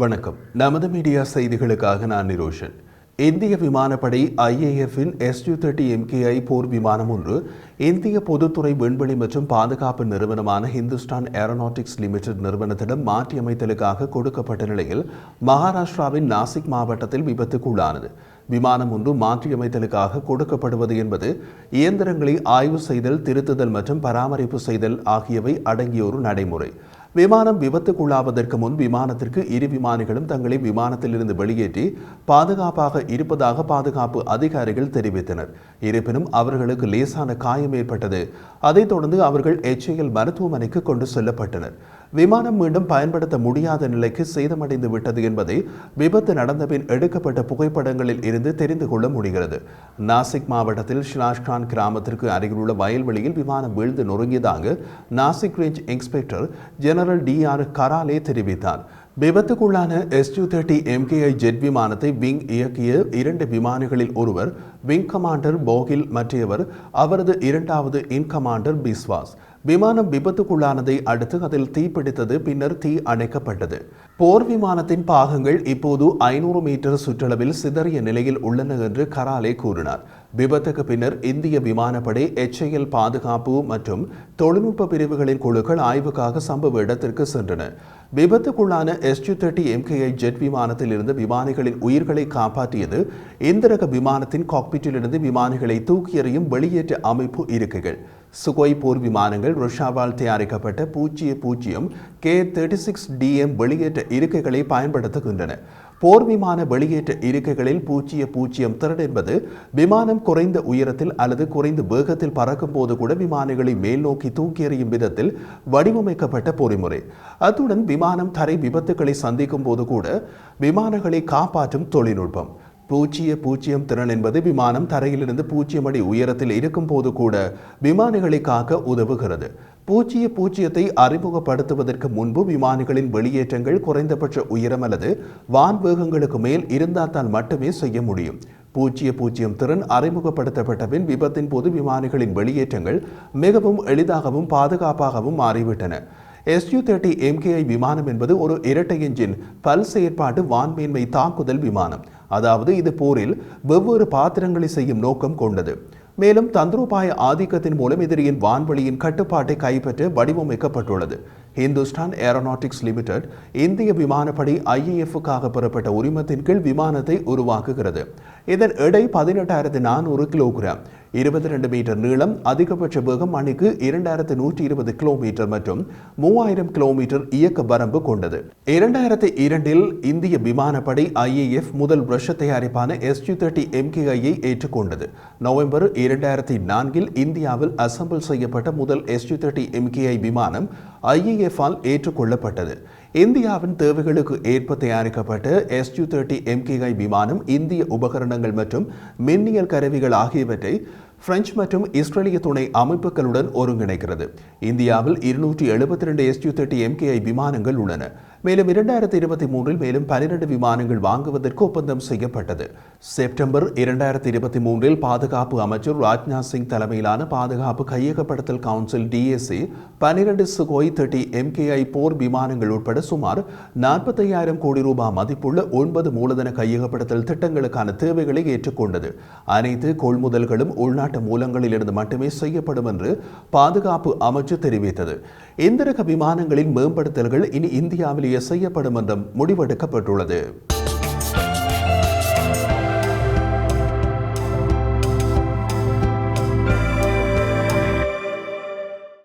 வணக்கம். நமது மீடியா செய்திகளுக்காக நான் நிரோஷன். இந்திய விமானப்படை ஐஏஎஃப்பின் எஸ்யூ தேர்ட்டி எம்கேஐ போர் விமானம் ஒன்று இந்திய பொதுத்துறை விண்வெளி மற்றும் பாதுகாப்பு நிறுவனமான ஹிந்துஸ்தான் ஏரோநாட்டிக்ஸ் லிமிடெட் நிறுவனத்திடம் மாற்றியமைத்தலுக்காக கொடுக்கப்பட்ட நிலையில் மகாராஷ்டிராவின் நாசிக் மாவட்டத்தில் விபத்துக்குள்ளானது. விமானம் ஒன்று மாற்றியமைத்தலுக்காக கொடுக்கப்படுவது என்பது இயந்திரங்களை ஆய்வு செய்தல் திருத்துதல் மற்றும் பராமரிப்பு செய்தல் ஆகியவை அடங்கிய ஒரு நடைமுறை. விமானம் விபத்துக்குள்ளாவதற்கு முன் விமானத்திற்கு இரு விமானிகளும் தங்களை விமானத்திலிருந்து வெளியேற்றி பாதுகாப்பாக இருப்பதாக பாதுகாப்பு அதிகாரிகள் தெரிவித்தனர். இருப்பினும் அவர்களுக்கு லேசான காயம் ஏற்பட்டது. அதைத் தொடர்ந்து அவர்கள் எச்ஏஎல் மருத்துவமனைக்கு கொண்டு செல்லப்பட்டனர். விமானம் மீண்டும் பயன்படுத்த முடியாத நிலைக்கு சேதமடைந்து விட்டது என்பதை விபத்து நடந்தபின் எடுக்கப்பட்ட புகைப்படங்களில் இருந்து தெரிந்து கொள்ள முடிகிறது. நாசிக் மாவட்டத்தில் ஷிலாஷ்கான் கிராமத்திற்கு அருகிலுள்ள வயல்வெளியில் விமானம் வீழ்ந்து நொறுங்கியதாக Nashik range inspector general D R Karale தெரிவித்தார். விபத்துக்குள்ளான எஸ்யூ தேர்ட்டி எம்கேஐ ஜெட் விமானத்தை விங் இயக்கிய இரண்டு விமானிகளில் ஒருவர் விங் கமாண்டர் போகில் மற்றியவர் அவரது இரண்டாவது இன் கமாண்டர் பிஸ்வாஸ். விமானம் விபத்துக்குள்ளானதை அடுத்து அதில் தீப்பிடித்தது பின்னர் தீ அணைக்கப்பட்டது. போர் விமானத்தின் பாகங்கள் இப்போது ஐநூறு மீட்டர் சுற்றளவில் சிதறிய நிலையில் உள்ளன என்று கராலே கூறினார். விபத்துக்கு பின்னர் இந்திய விமானப்படை எச்ஐஎல் பாதுகாப்பு மற்றும் தொழில்நுட்ப பிரிவுகளின் குழுக்கள் ஆய்வுக்காக சம்பவ இடத்திற்கு சென்றன. விபத்துக்குள்ளான எஸ்யூ தேர்ட்டி எம்கேஐ ஜெட் விமானத்தில் இருந்து விமானிகளின் உயிர்களை காப்பாற்றியது இந்திரக விமானத்தின் காக்பிட்டிலிருந்து விமானிகளை தூக்கி எறியும் வெளியேற்ற அமைப்பு இருக்கைகள். சுகோய் போர் விமானங்கள் ரஷ்யாவால் தயாரிக்கப்பட்ட பூஜ்ஜிய பூஜ்ஜியம் கே தேர்ட்டி சிக்ஸ் டிஎம் வெளியேற்ற இருக்கைகளை பயன்படுத்துகின்றன. போர் விமான வெளியேற்ற இருக்கைகளில் பூஜ்ஜிய பூஜ்ஜியம் திறன் என்பது விமானம் குறைந்த உயரத்தில் அல்லது குறைந்த வேகத்தில் பறக்கும் போது கூட விமானங்களை மேல் நோக்கி தூக்கி எறியும் விதத்தில் வடிவமைக்கப்பட்ட பொறிமுறை. அத்துடன் விமானம் தரை விபத்துக்களை சந்திக்கும் போது கூட விமானங்களை காப்பாற்றும் தொழில்நுட்பம். பூஜ்ஜிய பூஜ்ஜியம் திறன் என்பது விமானம் தரையிலிருந்து பூஜ்ஜியம் அடி உயரத்தில் இருக்கும் போது கூட விமானிகளை காக்க உதவுகிறது. பூஜ்ஜிய பூஜ்ஜியத்தை அறிமுகப்படுத்துவதற்கு முன்பு விமானிகளின் வெளியேற்றங்கள் குறைந்தபட்ச உயரம் அல்லது வான் வேகங்களுக்கு மேல் இருந்தால் மட்டுமே செய்ய முடியும். பூஜ்ஜிய பூஜ்ஜியம் திறன் அறிமுகப்படுத்தப்பட்ட பின் விபத்தின் போது விமானிகளின் வெளியேற்றங்கள் மிகவும் எளிதாகவும் பாதுகாப்பாகவும் மாறிவிட்டன. எஸ்யூ தேர்ட்டி எம்கேஐ விமானம் என்பது ஒரு இரட்டை என்ஜின் பல் செயற்பாட்டு வான்மேன்மை தாக்குதல் விமானம். அதாவது இது போரில் வெவ்வேறு பாத்திரங்களை செய்யும் நோக்கம் கொண்டது. மேலும் தந்திரோபாய ஆதிக்கத்தின் மூலம் எதிரியின் வான்வெளியின் கட்டுப்பாட்டை கைப்பற்ற வடிவமைக்கப்பட்டுள்ளது. ஹிந்துஸ்தான் ஏரோநாட்டிக்ஸ் லிமிடெட் இந்திய விமானப்படை ஐஏஎஃப்காக பெறப்பட்ட உரிமத்தின் கீழ் விமானத்தை உருவாக்குகிறது. இதன் எடை பதினெட்டாயிரத்து நானூறு கிலோகிராம். இருபத்தி ரெண்டு மீட்டர் நீளம் அதிகபட்ச வேகம் மணிக்கு இரண்டாயிரத்து நூற்றி இருபது கிலோமீட்டர் மற்றும் மூவாயிரம் கிலோமீட்டர் இயக்க வரம்பு கொண்டது. இரண்டாயிரத்தி இரண்டில் இந்திய விமானப்படை ஐஏஎஃப் முதல் ரஷ்ய தயாரிப்பான எஸ்யூ தேர்ட்டி எம்கேஐயை ஏற்றுக்கொண்டது. நவம்பர் இரண்டாயிரத்தி நான்கில் இந்தியாவில் அசம்பிள் செய்யப்பட்ட முதல் எஸ்யூ தேர்ட்டி எம்கேஐ விமானம் ஐஏஎஃப் ஆல் ஏற்றுக்கொள்ளப்பட்டது. இந்தியாவின் தேவைகளுக்கு ஏற்ப தயாரிக்கப்பட்ட எஸ்யூ தேர்ட்டி எம்கேஐ விமானம் இந்திய உபகரணங்கள் மற்றும் மின்னியல் கருவிகள் ஆகியவற்றை பிரெஞ்சு மற்றும் இஸ்ரேலிய துணை அமைப்புகளுடன் ஒருங்கிணைக்கிறது. இந்தியாவில் இருநூற்றி எழுபத்தி ரெண்டு எஸ்யூ தேர்ட்டி எம்கேஐ விமானங்கள் உள்ளன. மேலும் இரண்டாயிரத்தி இருபத்தி மூன்றில் மேலும் பனிரெண்டு விமானங்கள் வாங்குவதற்கு ஒப்பந்தம் செய்யப்பட்டது. செப்டம்பர் இரண்டாயிரத்தி இருபத்தி மூன்றில் பாதுகாப்பு அமைச்சர் ராஜ்நாத் சிங் தலைமையிலான பாதுகாப்பு கையகப்படுத்தல் கவுன்சில் டிஎஸ்சி பனிரெண்டு சுகோய் தேர்ட்டி எம்கேஐ போர் விமானங்கள் உட்பட சுமார் நாற்பத்தையாயிரம் கோடி ரூபாய் மதிப்புள்ள ஒன்பது மூலதன கையகப்படுத்தல் திட்டங்களுக்கான தேவைகளை ஏற்றுக்கொண்டது. அனைத்து கொள்முதல்களும் உள்நாட்டு மூலங்களிலிருந்து மட்டுமே செய்யப்படும் என்று பாதுகாப்பு அமைச்சு தெரிவித்தது. எந்திரக விமானங்களின் மேம்படுத்தல்கள் இனி இந்தியாவிலேயே செய்யப்படும் என்றும் முடிவெடுக்கப்பட்டுள்ளது.